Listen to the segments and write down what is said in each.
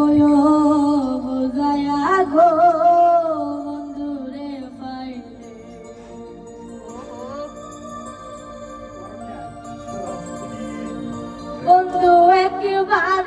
কয়ো বুঝায়া গো বন্ধুরে পাইলে। বন্ধু একবার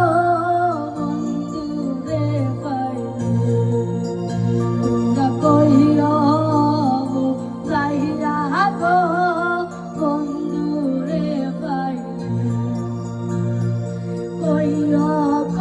your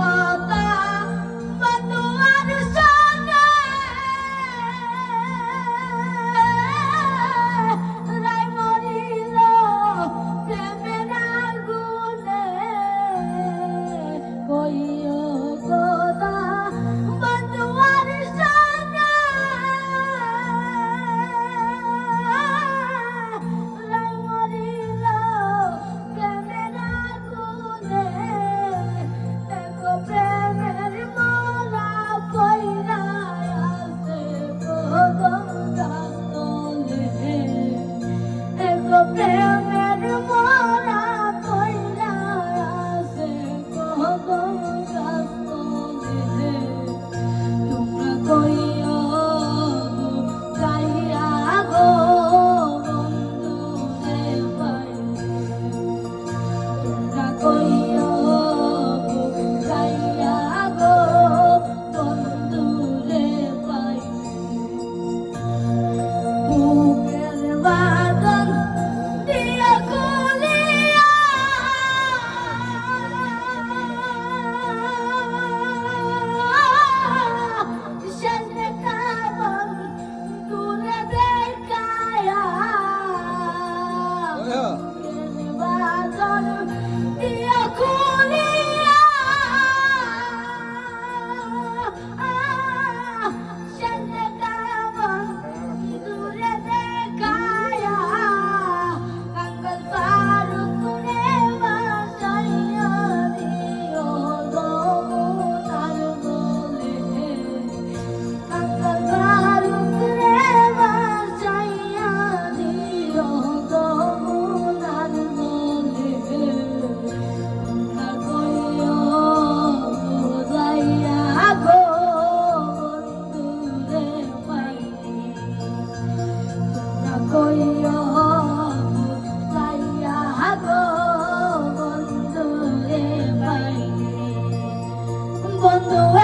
বন্ধু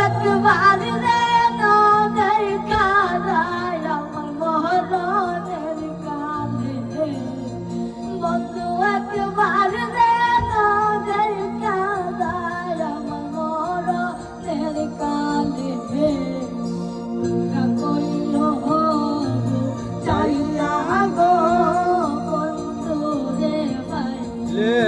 Yeah.